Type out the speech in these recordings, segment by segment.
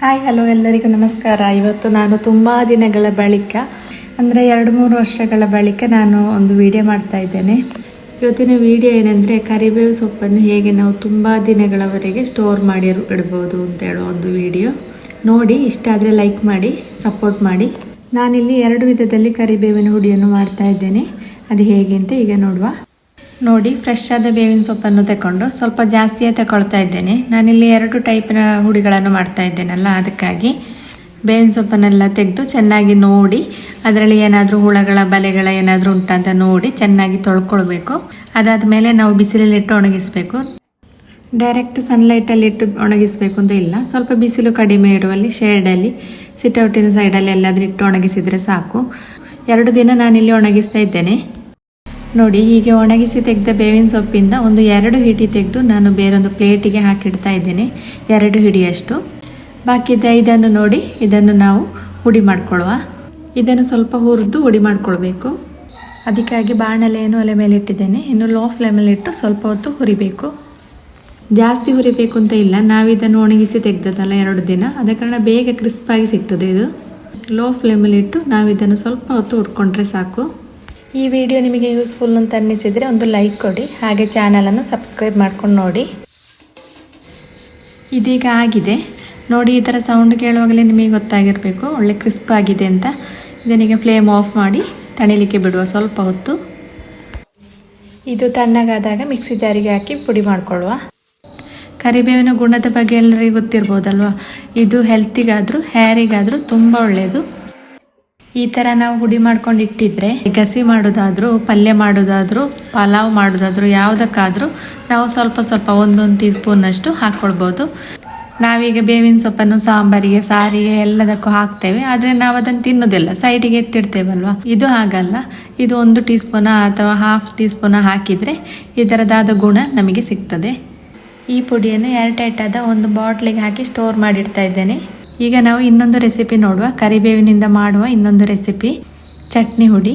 Hi hello ಎಲ್ಲರಿಗೂ ನಮಸ್ಕಾರ. ಇವತ್ತು ನಾನು ತುಂಬ ದಿನಗಳ ಬಳಿಕ, ಅಂದರೆ ಎರಡು ಮೂರು ವರ್ಷಗಳ ಬಳಿಕ ನಾನು ಒಂದು ವಿಡಿಯೋ ಮಾಡ್ತಾ ಇದ್ದೇನೆ. ಇವತ್ತಿನ ವಿಡಿಯೋ ಏನಂದರೆ ಕರಿಬೇವು ಸೊಪ್ಪನ್ನು ಹೇಗೆ ನಾವು ತುಂಬ ದಿನಗಳವರೆಗೆ ಸ್ಟೋರ್ ಮಾಡಿ ಇಡ್ಬೋದು ಅಂತ ಹೇಳೋ ಒಂದು ವಿಡಿಯೋ ನೋಡಿ, ಇಷ್ಟ ಆದರೆ ಲೈಕ್ ಮಾಡಿ ಸಪೋರ್ಟ್ ಮಾಡಿ. ನಾನಿಲ್ಲಿ ಎರಡು ವಿಧದಲ್ಲಿ ಕರಿಬೇವಿನ ಹುಡಿಯನ್ನು ಮಾಡ್ತಾ ಇದ್ದೇನೆ. ಅದು ಹೇಗೆ ಅಂತ ಈಗ ನೋಡುವ. ನೋಡಿ ಫ್ರೆಶ್ ಆದ ಬೇವಿನ ಸೊಪ್ಪನ್ನು ತಗೊಂಡು ಸ್ವಲ್ಪ ಜಾಸ್ತಿಯೇ ತಗೊಳ್ತಾ ಇದ್ದೇನೆ. ನಾನಿಲ್ಲಿ ಎರಡು ಟೈಪಿನ ಹುಡಿಗಳನ್ನು ಮಾಡ್ತಾ ಇದ್ದೇನಲ್ಲ, ಅದಕ್ಕಾಗಿ ಬೇವಿನ ಸೊಪ್ಪನ್ನೆಲ್ಲ ತೆಗೆದು ಚೆನ್ನಾಗಿ ನೋಡಿ, ಅದರಲ್ಲಿ ಏನಾದರೂ ಹುಳಗಳ ಬಲೆಗಳ ಏನಾದರೂ ಉಂಟಂತ ನೋಡಿ ಚೆನ್ನಾಗಿ ತೊಳ್ಕೊಳ್ಬೇಕು. ಅದಾದ ಮೇಲೆ ನಾವು ಬಿಸಿಲಲ್ಲಿಟ್ಟು ಒಣಗಿಸ್ಬೇಕು. ಡೈರೆಕ್ಟ್ ಸನ್ಲೈಟಲ್ಲಿ ಇಟ್ಟು ಒಣಗಿಸಬೇಕು ಅಂತ ಇಲ್ಲ. ಸ್ವಲ್ಪ ಬಿಸಿಲು ಕಡಿಮೆ ಇರುವಲ್ಲಿ ಶೇಡಲ್ಲಿ ಸಿಟೌಟಿನ ಸೈಡಲ್ಲಿ ಎಲ್ಲಾದರೂ ಇಟ್ಟು ಒಣಗಿಸಿದರೆ ಸಾಕು. ಎರಡು ದಿನ ನಾನಿಲ್ಲಿ ಒಣಗಿಸ್ತಾ ಇದ್ದೇನೆ. ನೋಡಿ, ಹೀಗೆ ಒಣಗಿಸಿ ತೆಗೆದ ಬೇವಿನ ಸೊಪ್ಪಿಂದ ಒಂದು ಎರಡು ಹಿಡಿ ತೆಗೆದು ನಾನು ಬೇರೊಂದು ಪ್ಲೇಟಿಗೆ ಹಾಕಿಡ್ತಾ ಇದ್ದೇನೆ. ಎರಡು ಹಿಡಿಯಷ್ಟು. ಬಾಕಿದ ಇದನ್ನು ನೋಡಿ, ಇದನ್ನು ನಾವು ಹುಡಿ ಮಾಡ್ಕೊಳ್ಳುವ. ಇದನ್ನು ಸ್ವಲ್ಪ ಹುರಿದು ಹುಡಿ ಮಾಡ್ಕೊಳ್ಬೇಕು. ಅದಕ್ಕಾಗಿ ಬಾಣಲೆಯನ್ನು ಒಲೆ ಮೇಲೆ ಇಟ್ಟಿದ್ದೇನೆ. ಇನ್ನು ಲೋ ಫ್ಲೇಮಲ್ಲಿ ಇಟ್ಟು ಸ್ವಲ್ಪ ಹೊತ್ತು ಹುರಿಬೇಕು. ಜಾಸ್ತಿ ಹುರಿಬೇಕು ಅಂತ ಇಲ್ಲ. ನಾವಿದನ್ನು ಒಣಗಿಸಿ ತೆಗೆದದಲ್ಲ ಎರಡು ದಿನ. ಅದ ಕಾರಣ ಬೇಗ ಕ್ರಿಸ್ಪಾಗಿ ಸಿಗ್ತದೆ ಇದು. ಲೋ ಫ್ಲೇಮಲ್ಲಿ ಇಟ್ಟು ನಾವಿದನ್ನು ಸ್ವಲ್ಪ ಹೊತ್ತು ಹುರ್ಕೊಂಡ್ರೆ ಸಾಕು. ಈ ವಿಡಿಯೋ ನಿಮಗೆ ಯೂಸ್ಫುಲ್ ಅಂತ ಅನ್ನಿಸಿದರೆ ಒಂದು ಲೈಕ್ ಕೊಡಿ, ಹಾಗೆ ಚಾನಲನ್ನು ಸಬ್ಸ್ಕ್ರೈಬ್ ಮಾಡ್ಕೊಂಡು ನೋಡಿ. ಇದೀಗ ಆಗಿದೆ. ನೋಡಿ, ಈ ಥರ ಸೌಂಡ್ ಕೇಳುವಾಗಲೇ ನಿಮಗೆ ಗೊತ್ತಾಗಿರಬೇಕು, ಒಳ್ಳೆ ಕ್ರಿಸ್ಪ್ ಆಗಿದೆ ಅಂತ. ಇದನಿಗೆ ಫ್ಲೇಮ್ ಆಫ್ ಮಾಡಿ ತಣಿಲಿಕ್ಕೆ ಬಿಡುವ ಸ್ವಲ್ಪ ಹೊತ್ತು. ಇದು ತಣ್ಣಗಾದಾಗ ಮಿಕ್ಸಿ ಜಾರಿಗೆ ಹಾಕಿ ಪುಡಿ ಮಾಡಿಕೊಳ್ಳುವ. ಕರಿಬೇವಿನ ಗುಣದ ಬಗ್ಗೆ ಎಲ್ಲರಿಗೂ ಗೊತ್ತಿರ್ಬೋದಲ್ವ? ಇದು ಹೆಲ್ತಿಗಾದರೂ ಹ್ಯಾರಿಗಾದರೂ ತುಂಬ ಒಳ್ಳೆಯದು ಈ ಥರ ನಾವು ಹುಡಿ ಮಾಡ್ಕೊಂಡು ಇಟ್ಟಿದ್ರೆ ಗಸಿ ಮಾಡೋದಾದ್ರೂ, ಪಲ್ಯ ಮಾಡೋದಾದ್ರೂ, ಪಲಾವ್ ಮಾಡೋದಾದ್ರೂ, ಯಾವುದಕ್ಕಾದರೂ ನಾವು ಸ್ವಲ್ಪ ಸ್ವಲ್ಪ ಒಂದೊಂದು ಟೀ ಸ್ಪೂನಷ್ಟು ಹಾಕ್ಕೊಳ್ಬೋದು ನಾವೀಗ ಬೇವಿನ ಸೊಪ್ಪನ್ನು, ಸಾಂಬಾರಿಗೆ, ಸಾರಿಗೆ ಎಲ್ಲದಕ್ಕೂ ಹಾಕ್ತೇವೆ. ಆದರೆ ನಾವು ಅದನ್ನು ತಿನ್ನೋದಿಲ್ಲ. ಸೈಡಿಗೆ ಎತ್ತಿಡ್ತೇವಲ್ವಾ? ಇದು ಹಾಗಲ್ಲ. ಇದು ಒಂದು ಟೀ ಸ್ಪೂನ ಅಥವಾ ಹಾಫ್ ಟೀ ಸ್ಪೂನ ಹಾಕಿದರೆ ಇದರದಾದ ಗುಣ ನಮಗೆ ಸಿಗ್ತದೆ. ಈ ಪುಡಿಯನ್ನು ಏರ್ಟೈಟ್ ಆದ ಒಂದು ಬಾಟ್ಲಿಗೆ ಹಾಕಿ ಸ್ಟೋರ್ ಮಾಡಿಡ್ತಾ ಇದ್ದೇನೆ. ಈಗ ನಾವು ಇನ್ನೊಂದು ರೆಸಿಪಿ ನೋಡುವ. ಕರಿಬೇವಿನಿಂದ ಮಾಡುವ ಇನ್ನೊಂದು ರೆಸಿಪಿ ಚಟ್ನಿ ಹುಡಿ.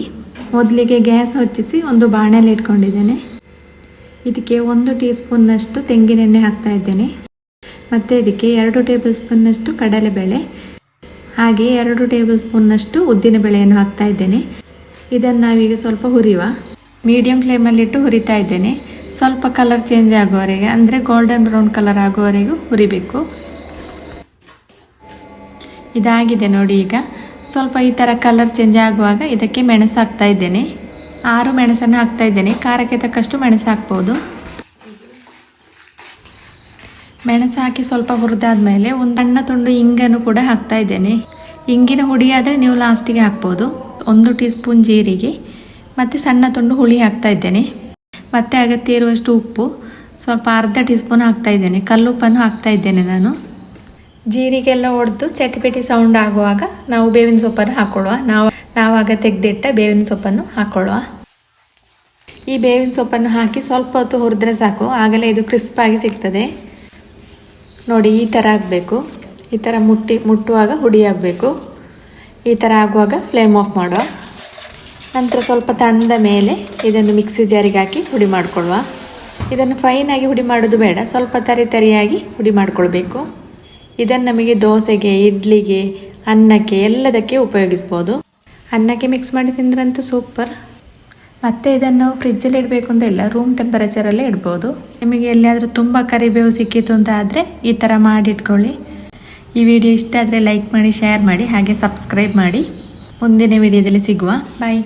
ಮೊದಲಿಗೆ ಗ್ಯಾಸ್ ಹೊಚ್ಚಿಸಿ ಒಂದು ಬಾಣಲೆ ಇಟ್ಕೊಂಡಿದ್ದೇನೆ. ಇದಕ್ಕೆ ಒಂದು ಟೀ ಸ್ಪೂನ್ನಷ್ಟು ತೆಂಗಿನೆಣ್ಣೆ ಹಾಕ್ತಾ ಇದ್ದೇನೆ. ಮತ್ತು ಇದಕ್ಕೆ ಎರಡು ಟೇಬಲ್ ಸ್ಪೂನ್ನಷ್ಟು ಕಡಲೆಬೇಳೆ. ಹಾಗೆ ಎರಡು ಟೇಬಲ್ ಸ್ಪೂನ್ನಷ್ಟು ಉದ್ದಿನಬೇಳೆಯನ್ನು ಹಾಕ್ತಾ ಇದ್ದೇನೆ. ಇದನ್ನು ನಾವೀಗ ಸ್ವಲ್ಪ ಹುರಿಯುವ ಮೀಡಿಯಂ ಫ್ಲೇಮಲ್ಲಿಟ್ಟು ಹುರಿತಾ ಇದ್ದೇನೆ. ಸ್ವಲ್ಪ ಕಲರ್ ಚೇಂಜ್ ಆಗೋವರೆಗೆ ಅಂದರೆ ಗೋಲ್ಡನ್ ಬ್ರೌನ್ ಕಲರ್ ಆಗೋವರೆಗೂ ಹುರಿಬೇಕು. ಇದಾಗಿದೆ ನೋಡಿ ಈಗ. ಸ್ವಲ್ಪ ಈ ಥರ ಕಲರ್ ಚೇಂಜ್ ಆಗುವಾಗ ಇದಕ್ಕೆ ಮೆಣಸು ಹಾಕ್ತಾ ಇದ್ದೇನೆ. ಆರು ಮೆಣಸನ್ನು ಹಾಕ್ತಾ ಇದ್ದೇನೆ. ಖಾರಕ್ಕೆ ತಕ್ಕಷ್ಟು ಮೆಣಸು ಹಾಕ್ಬೋದು. ಮೆಣಸು ಹಾಕಿ ಸ್ವಲ್ಪ ಹುರಿದಾದ್ಮೇಲೆ ಒಂದು ಸಣ್ಣ ತುಂಡು ಇಂಗನ್ನು ಕೂಡ ಹಾಕ್ತಾ ಇದ್ದೇನೆ. ಇಂಗಿನ ಹುಡಿ ಆದರೆ ನೀವು ಲಾಸ್ಟಿಗೆ ಹಾಕ್ಬೋದು. ಒಂದು ಟೀ ಸ್ಪೂನ್ ಜೀರಿಗೆ, ಮತ್ತು ಸಣ್ಣ ತುಂಡು ಹುಳಿ ಹಾಕ್ತಾ ಇದ್ದೇನೆ. ಮತ್ತು ಅಗತ್ಯ ಇರುವಷ್ಟು ಉಪ್ಪು. ಸ್ವಲ್ಪ ಅರ್ಧ ಟೀ ಸ್ಪೂನ್ ಹಾಕ್ತಾ ಇದ್ದೇನೆ. ಕಲ್ಲುಪ್ಪನ್ನು ಹಾಕ್ತಾ ಇದ್ದೇನೆ ನಾನು. ಜೀರಿಗೆಲ್ಲ ಒಡೆದು ಚಟಿಪೆಟಿ ಸೌಂಡ್ ಆಗುವಾಗ ನಾವು ಬೇವಿನ ಸೊಪ್ಪನ್ನು ಹಾಕ್ಕೊಳ್ಳುವ ನಾವು, ನಾವಾಗ ತೆಗೆದಿಟ್ಟ ಬೇವಿನ ಸೊಪ್ಪನ್ನು ಹಾಕ್ಕೊಳ್ಳುವ ಈ ಬೇವಿನ ಸೊಪ್ಪನ್ನು ಹಾಕಿ ಸ್ವಲ್ಪ ಹೊತ್ತು ಹುರಿದ್ರೆ ಸಾಕು. ಆಗಲೇ ಇದು ಕ್ರಿಸ್ಪಾಗಿ ಸಿಗ್ತದೆ. ನೋಡಿ, ಈ ಥರ ಆಗಬೇಕು. ಈ ಥರ ಮುಟ್ಟಿ, ಮುಟ್ಟುವಾಗ ಹುಡಿ ಆಗಬೇಕು. ಈ ಥರ ಆಗುವಾಗ ಫ್ಲೇಮ್ ಆಫ್ ಮಾಡುವ. ನಂತರ ಸ್ವಲ್ಪ ತಣ್ಣದ ಮೇಲೆ ಇದನ್ನು ಮಿಕ್ಸಿ ಜಾರಿಗೆ ಹಾಕಿ ಹುಡಿ ಮಾಡಿಕೊಳ್ಳುವ. ಇದನ್ನು ಫೈನಾಗಿ ಹುಡಿ ಮಾಡೋದು ಬೇಡ. ಸ್ವಲ್ಪ ತರಿ ತರಿಯಾಗಿ ಹುಡಿ ಮಾಡಿಕೊಳ್ಬೇಕು. ಇದನ್ನು ನಮಗೆ ದೋಸೆಗೆ, ಇಡ್ಲಿಗೆ, ಅನ್ನಕ್ಕೆ ಎಲ್ಲದಕ್ಕೆ ಉಪಯೋಗಿಸ್ಬೋದು. ಅನ್ನಕ್ಕೆ ಮಿಕ್ಸ್ ಮಾಡಿ ತಿಂದ್ರಂತೂ ಸೂಪರ್ ಮತ್ತೆ ಇದನ್ನು ಫ್ರಿಜ್ಜಲ್ಲಿ ಇಡಬೇಕು ಅಂತ ಇಲ್ಲ ರೂಮ್ ಟೆಂಪರೇಚರಲ್ಲೇ ಇಡ್ಬೋದು. ನಿಮಗೆ ಎಲ್ಲಿಯಾದರೂ ತುಂಬ ಕರಿಬೇವು ಸಿಕ್ಕಿತು ಅಂತ ಆದರೆ ಈ ಥರ ಮಾಡಿಟ್ಕೊಳ್ಳಿ ಈ ವಿಡಿಯೋ ಇಷ್ಟ ಆದರೆ ಲೈಕ್ ಮಾಡಿ ಶೇರ್ ಮಾಡಿ, ಹಾಗೆ ಸಬ್ಸ್ಕ್ರೈಬ್ ಮಾಡಿ. ಮುಂದಿನ ವಿಡಿಯೋದಲ್ಲಿ ಸಿಗುವ. ಬಾಯ್